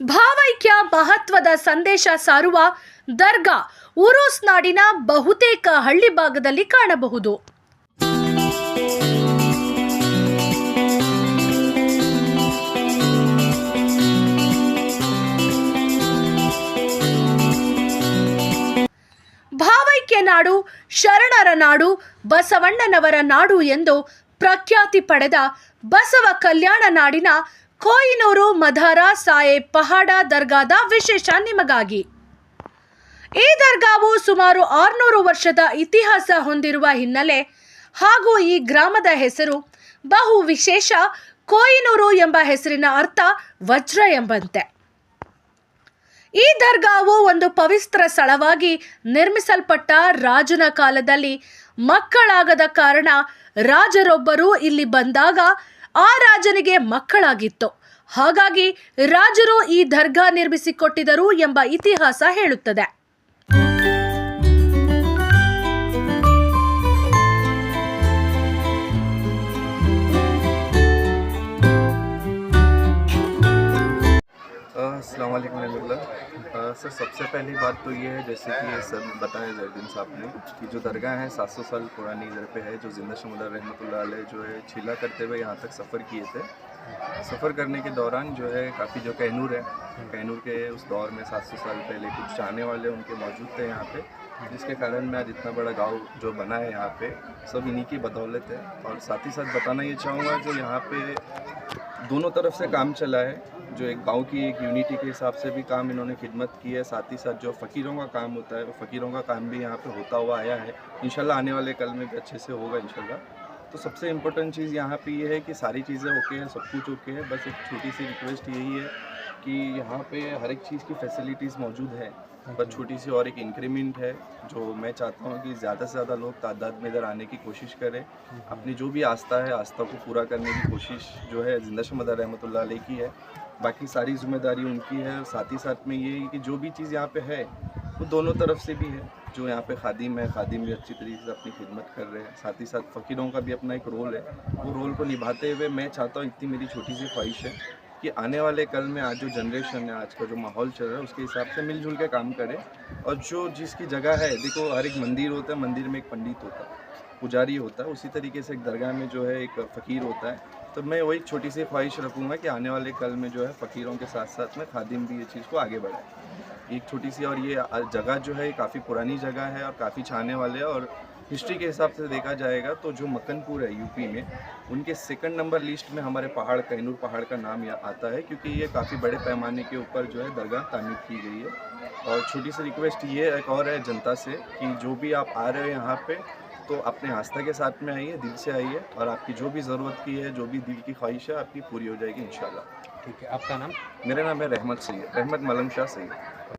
ಭಾವೈಕ್ಯ ಮಹತ್ವದ ಸಂದೇಶ ಸಾರುವ ದರ್ಗಾ ಉರೂಸ್ ನಾಡಿನ ಬಹುತೇಕ ಹಳ್ಳಿ ಭಾಗದಲ್ಲಿ ಕಾಣಬಹುದು. ಭಾವೈಕ್ಯ ನಾಡು, ಶರಣರ ನಾಡು, ಬಸವಣ್ಣನವರ ನಾಡು ಎಂದು ಪ್ರಖ್ಯಾತಿ ಪಡೆದ ಬಸವ ಕಲ್ಯಾಣ ನಾಡಿನ ಕೊಯ್ನೂರು ಮಧಾರ ಸಾಹೇಬ್ ಪಹಾಡ ದರ್ಗಾದ ವಿಶೇಷ ನಿಮಗಾಗಿ. ಈ ದರ್ಗಾವು ಸುಮಾರು ಆರುನೂರು ವರ್ಷದ ಇತಿಹಾಸ ಹೊಂದಿರುವ ಹಿನ್ನೆಲೆ ಹಾಗೂ ಈ ಗ್ರಾಮದ ಹೆಸರು ಬಹು ವಿಶೇಷ ಕೋಯಿನೂರು ಎಂಬ ಹೆಸರಿನ ಅರ್ಥ ವಜ್ರ ಎಂಬಂತೆ. ಈ ದರ್ಗಾವು ಒಂದು ಪವಿತ್ರ ಸ್ಥಳವಾಗಿ ನಿರ್ಮಿಸಲ್ಪಟ್ಟ ರಾಜನ ಕಾಲದಲ್ಲಿ ಮಕ್ಕಳಾಗದ ಕಾರಣ ರಾಜರೊಬ್ಬರು ಇಲ್ಲಿ ಬಂದಾಗ ಆ ರಾಜನಿಗೆ ಮಕ್ಕಳಾಗಿತ್ತು. ಹಾಗಾಗಿ ರಾಜರು ಈ ದರ್ಗಾ ನಿರ್ಮಿಸಿಕೊಟ್ಟಿದರು ಎಂಬ ಇತಿಹಾಸ ಹೇಳುತ್ತದೆ. सर, सबसे पहली बात तो ये है, जैसे कि ये सर बताया जैदिन साहब ने कि जो दरगाह है 700 साल पुरानी इधर पे है, जो ज़िंदा रहमतुल्लाह अलैह जो है, छिला करते हुए यहाँ तक सफ़र किए थे। सफ़र करने के दौरान जो है, काफ़ी जो कैनूर है, कैनूर के उस दौर में 700 साल पहले कुछ चाहने वाले उनके मौजूद थे यहाँ पे, जिसके कारण मैं आज इतना बड़ा गाँव जो बना है यहाँ पे, सब इन्हीं की बदौलत है। और साथ ही साथ बताना ये चाहूँगा, जो यहाँ पे दोनों तरफ़ से काम चला है जो एक गाँव की एक यूनिटी के हिसाब से भी काम इन्होंने खिदमत की है, साथ ही साथ जो फ़कीरों का काम होता है वो फ़कीरों का काम भी यहाँ पे होता हुआ आया है। इंशाल्लाह आने वाले कल में भी अच्छे से होगा इंशाल्लाह। तो सबसे इम्पोर्टेंट चीज़ यहाँ पे ये है कि सारी चीज़ें ओके हैं, सब कुछ ओके है, बस एक छोटी सी रिक्वेस्ट यही है कि यहाँ पे हर एक चीज़ की फैसिलिटीज़ मौजूद है, बस छोटी सी और एक इंक्रीमेंट है, जो मैं चाहता हूँ कि ज़्यादा से ज़्यादा लोग तादाद में इधर आने की कोशिश करें। अपनी जो भी आस्था है, आस्था को पूरा करने की कोशिश जो है, ज़िंदा शमदा रहमत की है। बाकी सारी ज़िम्मेदारी उनकी है साथ ही साथ में ये कि जो भी चीज़ यहाँ पे है, वो दोनों तरफ़ से भी है। जो यहाँ पे खादिम है, खादिम भी अच्छी तरीके से अपनी खिदमत कर रहे हैं। साथ ही साथ फ़कीरों का भी अपना एक रोल है। वो रोल को निभाते हुए मैं चाहता हूँ, इतनी मेरी छोटी सी ख्वाहिश है कि आने वाले कल में आज जो जनरेशन है, आज का जो माहौल चल रहा है, उसके हिसाब से मिलजुल के काम करें। और जो जिसकी जगह है, देखो हर एक मंदिर होता है, मंदिर में एक पंडित होता है, पुजारी होता है, उसी तरीके से एक दरगाह में जो है एक फ़कीर होता है। तो मैं वही छोटी सी ख्वाहिश रखूँगा कि आने वाले कल में जो है फ़कीरों के साथ साथ में खादिम भी ये चीज़ को आगे बढ़ाए एक छोटी सी और ये जगह जो है काफ़ी पुरानी जगह है और काफ़ी छाने वाले और हिस्ट्री के हिसाब से देखा जाएगा तो जो मकनपुर है यूपी में, उनके सेकंड नंबर लिस्ट में हमारे पहाड़, कैनूर पहाड़ का नाम या आता है क्योंकि ये काफ़ी बड़े पैमाने के ऊपर जो है दरगाह तामीर की गई है। और छोटी सी रिक्वेस्ट ये एक और है जनता से कि जो भी आप आ रहे हो यहाँ पे तो अपने आस्था के साथ में आइए दिल से आइए और आपकी जो भी ज़रूरत की है जो भी दिल की ख्वाहिश है आपकी पूरी हो जाएगी इंशाल्लाह ठीक है आपका नाम मेरा नाम है रहमत सैयद रहमत मलंग शाह सैयद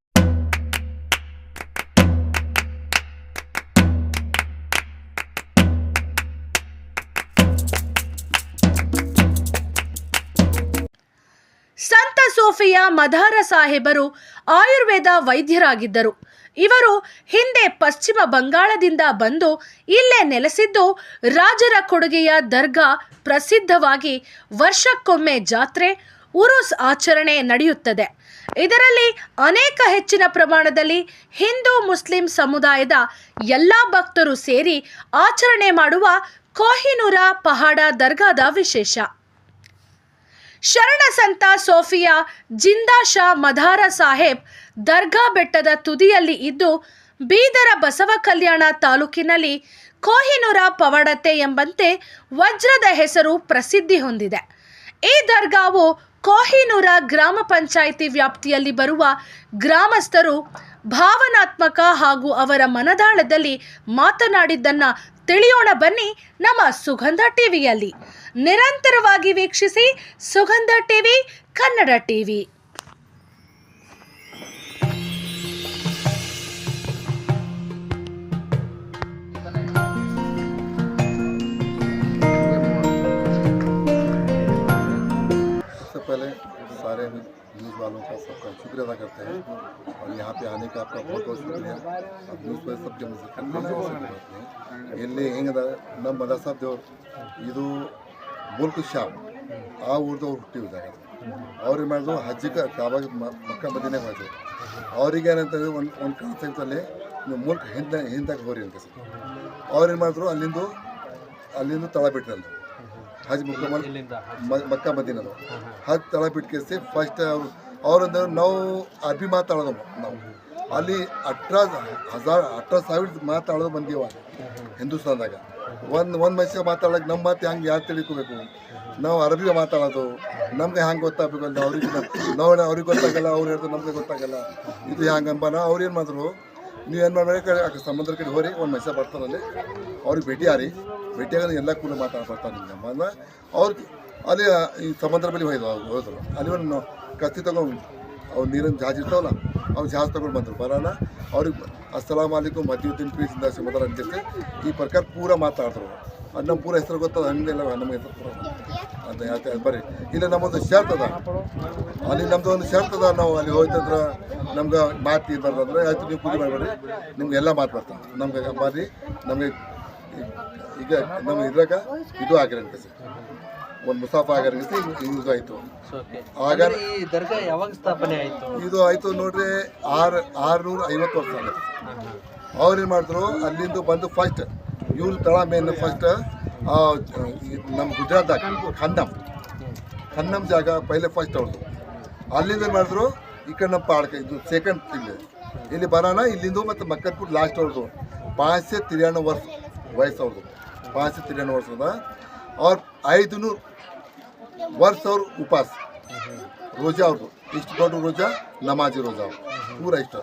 ಸಂತ ಸೋಫಿಯಾ ಮಧಾರ ಸಾಹೇಬರು ಆಯುರ್ವೇದ ವೈದ್ಯರಾಗಿದ್ದರು ಇವರು ಹಿಂದೆ ಪಶ್ಚಿಮ ಬಂಗಾಳದಿಂದ ಬಂದು ಇಲ್ಲೇ ನೆಲೆಸಿದ್ದು ರಾಜರ ಕೊಡುಗೆಯ ದರ್ಗಾ ಪ್ರಸಿದ್ಧವಾಗಿ ವರ್ಷಕ್ಕೊಮ್ಮೆ ಜಾತ್ರೆ, ಉರುಸ್ ಆಚರಣೆ ನಡೆಯುತ್ತದೆ. ಇದರಲ್ಲಿ ಅನೇಕ ಹೆಚ್ಚಿನ ಪ್ರಮಾಣದಲ್ಲಿ ಹಿಂದೂ ಮುಸ್ಲಿಂ ಸಮುದಾಯದ ಎಲ್ಲ ಭಕ್ತರು ಸೇರಿ ಆಚರಣೆ ಮಾಡುವ ಕೋಹಿನೂರ ಪಹಾಡ ದರ್ಗಾದ ವಿಶೇಷ. ಶರಣ ಸಂತ ಸೋಫಿಯಾ, ಜಿಂದಾ ಶಾ ಮಧಾರ ಸಾಹೇಬ್ ದರ್ಗಾ ಬೆಟ್ಟದ ತುದಿಯಲ್ಲಿ ಇದ್ದು, ಬೀದರ ಬಸವ ಕಲ್ಯಾಣ ತಾಲೂಕಿನಲ್ಲಿ ಕೋಹಿನೂರ ಪವಾಡತೆ ಎಂಬಂತೆ ವಜ್ರದ ಹೆಸರು ಪ್ರಸಿದ್ಧಿ ಹೊಂದಿದೆ. ಈ ದರ್ಗಾವು ಕೋಹಿನೂರ ಗ್ರಾಮ ಪಂಚಾಯಿತಿ ವ್ಯಾಪ್ತಿಯಲ್ಲಿ ಬರುವ ಗ್ರಾಮಸ್ಥರು ಭಾವನಾತ್ಮಕ ಹಾಗೂ ಅವರ ಮನದಾಳದಲ್ಲಿ ಮಾತನಾಡಿದ್ದನ್ನ ತಿಳಿಯೋಣ ಬನ್ನಿ ನಮ್ಮ ಸುಗಂಧ ಟಿವಿಯಲ್ಲಿ. ನಿರಂತರವಾಗಿ ವೀಕ್ಷಿಸಿ ಸುಗಂಧ ಟಿವಿ ಕನ್ನಡ ಟಿವಿ सबसे पहले सारे न्यूज़ वालों का सबका शुक्रिया अदा करते हैं और यहाँ पे ಆನೆ का आपका बहुत बहुत शुक्रिया अब ನ್ಯೂಸ್ ಪೇಪರ್ सब ಜನ करते ಇಲ್ಲಿ ಹೆಂಗದ ನಮ್ಮ ಮದರ್ಸಾಬ್ದೇವ್ರು ಇದು ಮುಲ್ಕ್ ಶಾಪ್. ಆ ಊರ್ದವ್ರು ಹುಟ್ಟಿದ್ದಾರೆ ಅವ್ರು ಏನು ಮಾಡಿದ್ರು ಹಜ್ಜಿಗೆ ಕಾಬಾಗ ಮಕ್ಕ ಮದಿನಾಗ ಹೋದ್ರು ಅವ್ರಿಗೆ ಏನಂತಂದ್ರೆ ಒಂದು ಒಂದು ಕಾನ್ಸೆಪ್ಟಲ್ಲಿ ನೀವು ಮುಲ್ಕ್ ಹಿಂದ ಹಿಂದಾಗ ಹೋರಿ ಅಂತ ಸರ್. ಅವ್ರು ಏನು ಮಾಡಿದ್ರು ಅಲ್ಲಿಂದು ಅಲ್ಲಿಂದ ತಳ ಬಿಟ್ರಲ್ಲಿ ಹಜ್ ಮುಕ್ಕ ಮಕ್ಕ ಮದಿನದು ಹಜ್. ತಳ ಬಿಟ್ಕೇಸಿ ಫಸ್ಟ್ ಅವರು ಅವ್ರಂದ್ರೆ ನಾವು ಅರ್ಬಿ ಮಾತಾಡೋದು ನಾವು. ಅಲ್ಲಿ ಅಟ್ರ ಹಜಾರ್ ಅಟ್ರ ಸಾವಿರ ಮಾತಾಡೋದು ಬಂದೀವ ಹಿಂದೂಸ್ತಾನ್ದಾಗ. ಒಂದು ಒಂದು ಮನುಷ್ಯ ಮಾತಾಡೋಕೆ ನಮ್ಮ ಮಾತು ಹೆಂಗೆ ಯಾರು ತಿಳ್ಕೋಬೇಕು? ನಾವು ಅರಬಿ ಮಾತಾಡೋದು. ನಮ್ಗೆ ಹೆಂಗೆ ಗೊತ್ತಾಗಬೇಕು ಅಂತ ಅವ್ರಿಗೆ ನಾವು ಅವ್ರಿಗೆ ಗೊತ್ತಾಗಲ್ಲ, ಅವ್ರು ಹೇಳ್ತಾರೆ ನಮಗೆ ಗೊತ್ತಾಗಲ್ಲ. ಇದು ಹೆಂಗೆ ಅಂಬನ ಅವ್ರು ಏನು ಮಾಡಿದ್ರು? ನೀವು ಏನು ಮಾಡ್ಬೇಕು ಸಮುದ್ರ ಕಡೆ ಹೋರಿ, ಒಂದು ಮನುಷ್ಯ ಬರ್ತಾರಲ್ಲಿ ಅವ್ರಿಗೆ ಭೇಟಿ ಆರಿ ಭೇಟಿಯಾಗ ಎಲ್ಲ ಕೂಡ ಮಾತಾಡ ಬರ್ತಾರೆ ನಿಮ್ಗೆ ಬಂದ ಅವ್ರಿಗೆ ಅಲ್ಲಿ, ಈ ಸಮುದ್ರ ಬಳಿ ಹೋಯ್ದು ಅವ್ರು ಹೋದ್ರು. ಅಲ್ಲಿ ಒಂದು ಕತ್ತಿ ತಗೊಂಡು ಅವ್ರು ನೀರಿನ ಜಾಜ್ ಇರ್ತಾವಲ್ಲ, ಅವ್ರು ಜಾಸ್ತಿ ತಗೊಂಡು ಬಂದರು. ಬರೋಣ ಅವ್ರಿಗೆ ಅಸ್ಸಲಾಮ್ ಅಲಿಕುಮ್ ಮದಿಯುದ್ದೀನ್ ಪೀಸ್ ಇಂದ ಸಮುದ್ರ ಅಂತಿರ್ತೀವಿ ಈ ಪ್ರಕಾರ ಪೂರ ಮಾತಾಡಿದ್ರು ಅದು ನಮ್ಮ ಪೂರ ಹೆಸರು ಗೊತ್ತದ? ಹಂಗೆಲ್ಲ ನಮ್ಮ ಹೆಸರು ಪೂರ ಅಂತ ಬರೀ ಇಲ್ಲ ನಮ್ಮದು ಶರ್ತ್ ಅದ. ಅಲ್ಲಿ ನಮ್ಮದು ಒಂದು ಶರ್ತ್ ಅದ. ನಾವು ಅಲ್ಲಿ ಹೋಯ್ತಂದ್ರೆ ನಮ್ಗೆ ಮಾತು ಇರ್ಬಾರ್ದಂದ್ರೆ ಆಯ್ತು, ನೀವು ಪೂಜೆ ಮಾಡಬೇಡಿ ನಿಮ್ಗೆ ಎಲ್ಲ ಮಾತು ಬರ್ತಾನೆ ನಮ್ಗೆ ಬರ್ರಿ. ನಮಗೆ ಈಗ ನಮ್ಮ ಇದ್ರಾಗ ಇದು ಆಗಿರಂತೆ ಸರ್. ಒಂದು ಮುಸಾಫ ಆಗಿರಂತೆ ಯೂಸ್ ಆಯಿತು. ಆಗ ಈ ದರ್ಗಾ ಯಾವಾಗ ಸ್ಥಾಪನೆ ಆಯ್ತು? ಇದು ಆಯಿತು ನೋಡ್ರಿ ಆರು ಆರುನೂರ ಐವತ್ತು ವರ್ಷ ಆಗುತ್ತೆ ಅವ್ರು ಏನು ಮಾಡಿದ್ರು ಅಲ್ಲಿಂದ ಬಂದು ಫಸ್ಟ್ ಇವ್ರ ತಳ ಮೇನ್ ಫಸ್ಟ್ ನಮ್ಮ ಗುಜರಾತ್ದಾಗ ಖನ್ನಂ ಖನ್ನಂ ಜಾಗ ಪೈಲೆ ಫಸ್ಟ್ ಅವ್ರದ್ದು ಅಲ್ಲಿಂದ ಏನು ಮಾಡಿದ್ರು ಈ ಕಡೆ ನಮ್ಮ ಪಾಡ್ಕ ಇದು ಸೆಕೆಂಡ್ ಇಲ್ಲಿ ಇಲ್ಲಿ ಬರೋಣ ಇಲ್ಲಿಂದ ಮತ್ತು ಮಕ್ಕಳ್ಪುರ್ ಲಾಸ್ಟ್ ಅವ್ರದ್ದು ಪಾಂಚೆ ತಿರ್ಯಾಣ ವರ್ಷ ವಯಸ್ಸು ಅವ್ರದ್ದು ಪಾಂಚೆ ತಿರ್ಯಾಣ ವರ್ಷದ. ಅವ್ರ ಐದುನೂರು ವರ್ಷ ಅವ್ರು ಉಪವಾಸ ರೋಜಾ ಅವ್ರದ್ದು ಇಷ್ಟು ದೊಡ್ಡ ರೋಜಾ, ನಮಾಜಿ ರೋಜಾ ಅವ್ರು ಪೂರ ಇಷ್ಟ.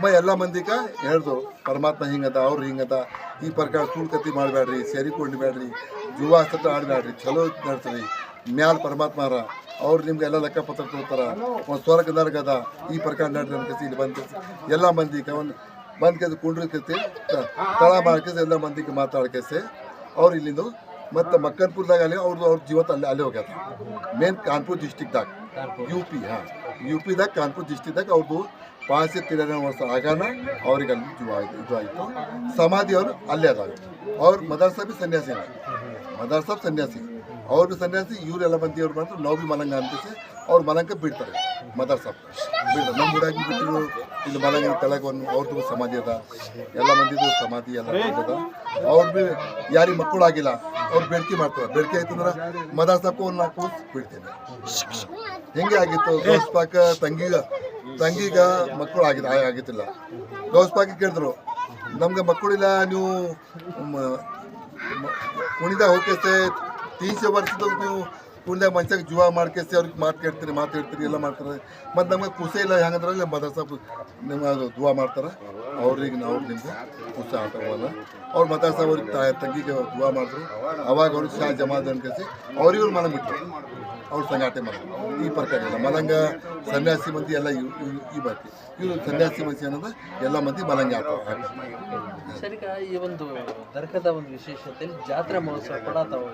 ಮ ಎಲ್ಲ ಮಂದಿಗ ಹೇಳ್ದು ಪರಮಾತ್ಮ ಹಿಂಗದ, ಅವ್ರು ಹಿಂಗದ, ಈ ಪ್ರಕಾರ ಸುಳ್ಕತಿ ಮಾಡಬೇಡ್ರಿ ಸೇರಿಕೊಂಡ್ಬೇಡ್ರಿ ಜುವಾ ಸತ್ತ ಆಡಬೇಡ್ರಿ ಚಲೋ ನಡ್ತೀರಿ ಮ್ಯಾಲ ಪರಮಾತ್ಮರ ಅವ್ರು ನಿಮ್ಗೆ ಎಲ್ಲ ಲೆಕ್ಕ ಪತ್ರ ಒಂದು ಸ್ವರ್ಗ ನರ್ಗದ ಈ ಪ್ರಕಾರ ನಡ್ರಿ ಅನ್ಕಸಿ ಇಲ್ಲಿ ಬಂದು ಎಲ್ಲ ಮಂದಿಗೆ ಒಂದು ಬಂದ್ ಕುಂಡ್ರಿ ಕೇಸಿ ತಳ ಮಾಡ್ಕೇಸಿ ಎಲ್ಲ ಮಂದಿಗೆ ಮಾತಾಡ್ಕೇಸಿ ಅವ್ರು ಇಲ್ಲಿಂದ ಮತ್ತು ಮಕ್ಕನ್ಪುರದಾಗ ಅಲ್ಲಿ ಅವ್ರದ್ದು ಅವ್ರ ಜೀವತ ಅಲ್ಲಿ ಅಲ್ಲೇ ಹೋಗ್ಯಾರ ಮೇನ್ ಕಾನ್ಪುರ್ ಡಿಸ್ಟಿಕ್ದಾಗ ಯು ಪಿ ಹಾಂ ಯು ಪಿದಾಗ ಕಾನ್ಪುರ್ ಡಿಸ್ಟಿಕ್ದಾಗ ಅವ್ರದ್ದು ಪಾಂಚೆ ತಿರನೇ ವರ್ಷ ಆಗಾನ ಅವ್ರಿಗೆ ಅಲ್ಲಿ ಜೀವ ಆಯ್ತು ಇದು ಆಯಿತು ಸಮಾಧಿ ಅವರು ಅಲ್ಲೇ ಅದಾವೆ ಅವ್ರ ಮದರ್ಸಾ ಬಿ ಸನ್ಯಾಸಿ ಮದರ್ಸಾ ಸನ್ಯಾಸಿ ಅವ್ರು ಬಿ ಸನ್ಯಾಸಿ ಇವರೆಲ್ಲ ಮಂದಿ ಅವ್ರು ಬಂದ್ರು ನಾವು ಬಿ ಮಲಂಗ ಅನ್ಕಿಸಿ ಅವ್ರು ಮಲಂಗ ಬಿಡ್ತಾರೆ ಮದರ್ಸಾ ಬಿಡ್ತಾರೆ ನಮ್ಮ ಊರಾಗಿ ಬಿಟ್ಟಿರು ಇಲ್ಲಿ ಮಲಂಗ ತೆಳಗೆ ಒಂದು ಅವ್ರದ್ದು ಸಮಾಧಿ ಅದ ಎಲ್ಲ ಮಂದಿದು ಸಮಾಧಿ ಎಲ್ಲ ಅದ ಅವ್ರು ಬಿ ಯಾರಿಗೆ ಮಕ್ಕಳು ಆಗಿಲ್ಲ ಅವ್ರು ಬೇಡಿಕೆ ಮಾಡ್ತಾರೆ. ಬೇಡಿಕೆ ಆಯ್ತಂದ್ರೆ ಮದರ್ಸಾಕ್ಕೂ ಒಂದು ನಾಲ್ಕು ಬಿಡ್ತೇನೆ ಹೆಂಗೆ ಆಗಿತ್ತು? ಗೌಸ್ಪಾಕ ತಂಗಿಗ ತಂಗಿಗ ಮಕ್ಕಳು ಆಗಿದ ಆಗಿತ್ತಿಲ್ಲ ಗೌಸ್ಪಾಕ ಕೇಳಿದ್ರು, ನಮ್ಗೆ ಮಕ್ಕಳಿಲ್ಲ, ನೀವು ಕುಣಿದ ಹೋಗ್ತೈತೆ ತೀಸೆ ಹೋಗ್ಕೇಸ್ತೆ ತೀನ್ಸೆ ವರ್ಷದ ನೀವು ಕುಣಿದಾಗ ಮನುಷ್ಯಾಗ ಜುವಾ ಮಾಡ್ಕೇಸಿ ಅವ್ರಿಗೆ ಮಾತಾಡ್ತೀರಿ ಮಾತಾಡ್ತೀರಿ ಎಲ್ಲ ಮಾಡ್ತಾರೆ. ಮತ್ತು ನಮಗೆ ಖುಷಿ ಇಲ್ಲ ಹೆಂಗಂದ್ರೆ ಮದರ್ಸ ನಿಮ್ಮ ಅದು ಜುವಾ ಮಾಡ್ತಾರೆ. ಅವ್ರಿಗೆ ನಾವು ನಿಮ್ಗೆ ಖುಷಿ ಆಟವಲ್ಲ ಅವ್ರು ಮದರ್ಸ ಅವ್ರಿಗೆ ತಾಯಿ, ತಂಗಿಗೆ ಜುವಾ ಮಾಡಿದ್ರು. ಅವಾಗ ಅವ್ರಿಗೆ ಶಾ ಜಮಾದ ಅನ್ಕೇಸಿ ಅವ್ರಿಗೂ ಮನೆ ಬಿಟ್ಟರು ಅವ್ರು ಸಂಗಾಟೆ ಮಾಡ್ತಾರೆ ಈ ಪ್ರಕಾರ ಇಲ್ಲ ಮಲಂಗ ಸನ್ಯಾಸಿ ಮಂದಿ ಎಲ್ಲ ಇವ್- ಇವ್- ಈ ಬರ್ತಿ ಇವರು ಸನ್ಯಾಸಿ ಮಂದಿ ಅನ್ನೋದು ಎಲ್ಲ ಮಂದಿ ಮಲಂಗ ಆಗ್ತಾರೆ ಸರಿಗ ಈ ಒಂದು ದರ್ಗದ ಒಂದು ವಿಶೇಷತೆಯಲ್ಲಿ ಜಾತ್ರೆ ಮಹೋತ್ಸವ ಕೂಡ ತಾವು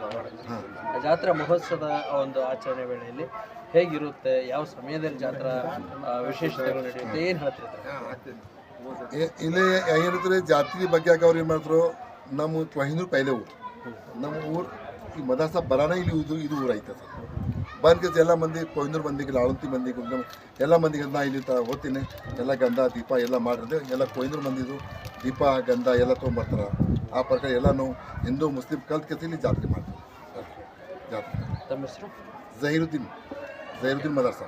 ಆ ಜಾತ್ರಾ ಮಹೋತ್ಸವದ ಆ ಒಂದು ಆಚರಣೆ ವೇಳೆಯಲ್ಲಿ ಹೇಗಿರುತ್ತೆ ಯಾವ ಸಮಯದಲ್ಲಿ ಜಾತ್ರಾ ಆ, ವಿಶೇಷತೆಗಳು ನಡೆಯುತ್ತೆ ಏನು ಹೇಳ್ತಿರ್ತಾರೆ ಇಲ್ಲಿ ಏನಿದ್ರೆ ಜಾತ್ರೆ ಬಗ್ಗೆ ಆಗ ಅವ್ರು ಏನು ಮಾಡಿದ್ರು ನಮ್ಮ ಕೊಹಿನೂರು ಪೈಲೆ ಊರು ನಮ್ಮ ಊರು ಈ ಮದಾಸ ಬರಾನ ಇಲ್ಲಿ ಇದು ಇದು ಊರು ಐತೆ ಸರ್ ಬಂದ್ ಕೇಸ್ ಎಲ್ಲ ಮಂದಿ ಕೊಯ್ನೂರು ಮಂದಿಗೆ ಆಳಂತಿ ಮಂದಿಗೆ ಎಲ್ಲ ಮಂದಿಗೆ ನಾ ಇಲ್ಲಿ ತ ಓದ್ತೀನಿ. ಎಲ್ಲ ಗಂಧ ದೀಪ ಎಲ್ಲ ಮಾಡಿದ್ರೆ ಎಲ್ಲ ಕೊಯ್ನೂರು ಮಂದಿದು ದೀಪ ಗಂಧ ಎಲ್ಲ ತೊಗೊಂಬರ್ತಾರೆ. ಆ ಪ್ರಕಾರ ಎಲ್ಲನೂ ಹಿಂದೂ ಮುಸ್ಲಿಂ ಕಲ್ತ್ ಇಲ್ಲಿ ಜಾತ್ರೆ ಮಾಡ್ತೀವಿ ಜಾತ್ರೆ. ತಮ್ಮ ಹೆಸರು? ಜಹೀರುದ್ದೀನ್ ಜಹೀರುದ್ದೀನ್ ಮದರ್ಸ